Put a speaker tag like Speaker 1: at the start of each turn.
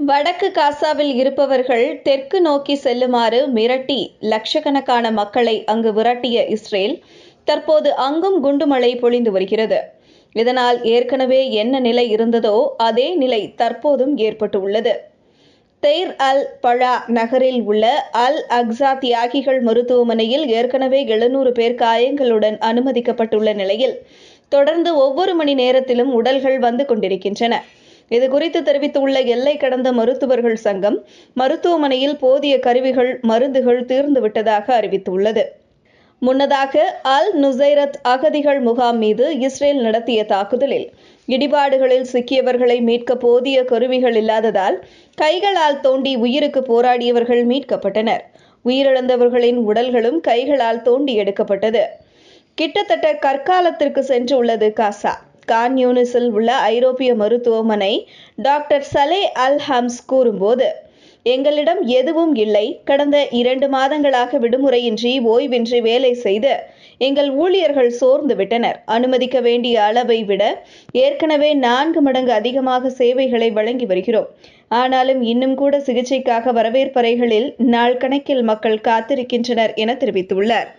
Speaker 1: வடக்கு காசாவில் இருப்பவர்கள் தெற்கு நோக்கி செல்லுமாறு மிரட்டி லட்சக்கணக்கான மக்களை அங்கு விரட்டிய இஸ்ரேல் தற்போது அங்கும் குண்டுமழை பொழிந்து வருகிறது. இதனால் ஏற்கனவே என்ன நிலை இருந்ததோ அதே நிலை தற்போதும் ஏற்பட்டுள்ளது. தெய்ர் அல் பழா நகரில் உள்ள அல் அக்ஸா தியாகிகள் மருத்துவமனையில் ஏற்கனவே எழுநூறு பேர் காயங்களுடன் அனுமதிக்கப்பட்டுள்ள நிலையில் தொடர்ந்து ஒவ்வொரு மணி நேரத்திலும் உடல்கள் வந்து கொண்டிருக்கின்றன. இது குறித்து தெரிவித்துள்ள எல்லை கடந்த மருத்துவர்கள் சங்கம் மருத்துவமனையில் போதிய கருவிகள் மருந்துகள் தீர்ந்துவிட்டதாக அறிவித்துள்ளது. முன்னதாக அல் நுசைரத் அகதிகள் முகாம் மீது இஸ்ரேல் நடத்திய தாக்குதலில் இடிபாடுகளில் சிக்கியவர்களை மீட்க போதிய கருவிகள் இல்லாததால் கைகளால் தோண்டி உயிருக்கு போராடியவர்கள் மீட்கப்பட்டனர். உயிரிழந்தவர்களின் உடல்களும் கைகளால் தோண்டி எடுக்கப்பட்டது. கிட்டத்தட்ட கற்காலத்திற்கு சென்று உள்ளது காசா. கான் யூனிஸில் உள்ள ஐரோப்பிய மருத்துவமனை டாக்டர் சலே அல் ஹம்ஸ் கூறும்போது எங்களிடம் எதுவும் இல்லை. கடந்த இரண்டு மாதங்களாக விடுமுறையின்றி ஓய்வின்றி வேலை செய்து எங்கள் ஊழியர்கள் சோர்ந்து விட்டனர். அனுமதிக்க வேண்டிய அளவை விட ஏற்கனவே நான்கு மடங்கு அதிகமாக சேவைகளை வழங்கி வருகிறோம். ஆனாலும் இன்னும் கூட சிகிச்சைக்காக வரவேற்பறைகளில் நாள் கணக்கில் மக்கள் காத்திருக்கின்றனர் என தெரிவித்துள்ளார்.